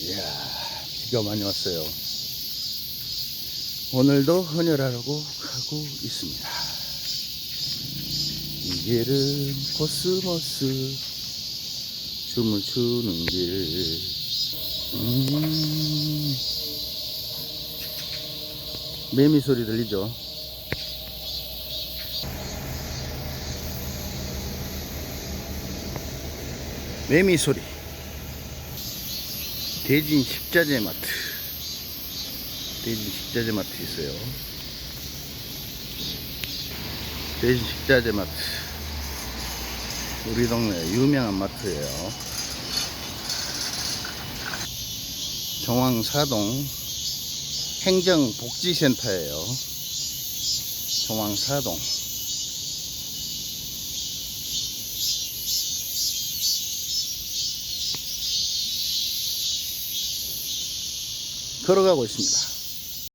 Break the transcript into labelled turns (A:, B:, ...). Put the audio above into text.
A: 이야, 비가 많이 왔어요. 오늘도 헌혈하라고 가고 있습니다. 이 길은 코스모스 춤을 추는 길. 음, 매미 소리 들리죠? 매미 소리. 대진 식자재 마트. 대진 식자재 마트 있어요. 대진 식자재 마트. 우리 동네 유명한 마트예요. 정왕 사동 행정복지센터예요. 정왕 사동. 걸어가고 있습니다.